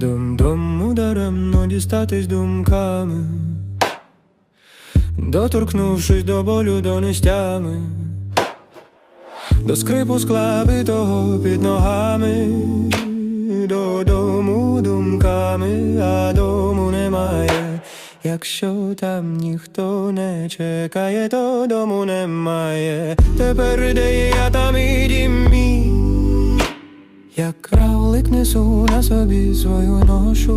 Дум-дум ударемно дістатись думками, доторкнувшись до болю донестями, до скрипу скла битого під ногами, додому думками, а дому немає. Якщо там ніхто не чекає, то дому немає. Тепер де я там і дім. Як кравлик несу на собі свою ношу,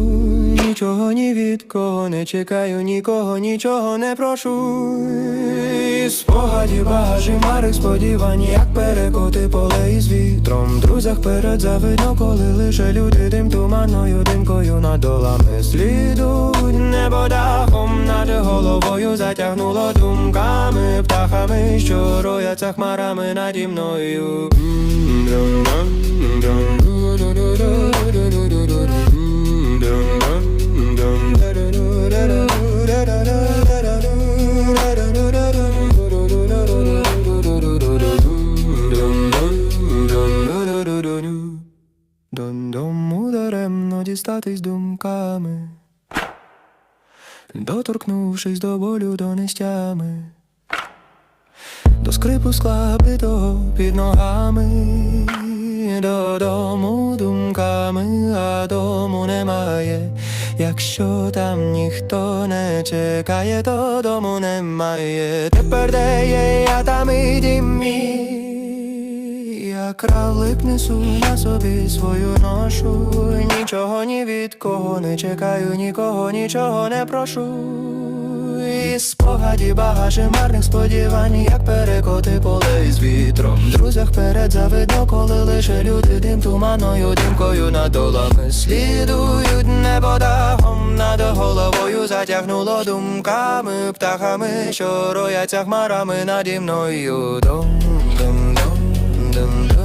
нічого ні від кого не чекаю, нікого, нічого не прошу. Спогаді багажі марих сподівань, як перекоти поле із вітром. Друзях перед завидно, коли лише люди тим туманною димкою над долами слідуть небо дахом над головою затягнуло думками, птахами, що рояться хмарами наді мною. Додому даремно дістатись думками, доторкнувшись до болю донестями, до скрипу скла битого під ногами, додому думками, а дому немає. Якщо там ніхто не чекає, то дому немає. Тепер де є я там і дім мій. Я кравлик несу на собі свою ношу, нічого ні від кого не чекаю, нікого, нічого не прошу. І спогаді багажі марних сподівань, як перекоти поле із вітром. Друзях перед завидно, коли лише люди дим туманою, димкою над долами слідують небо дахом над головою затягнуло думками, птахами, що рояться хмарами наді мною. Дом, дом, дом, дом, ду-ду-ду-ду-ду.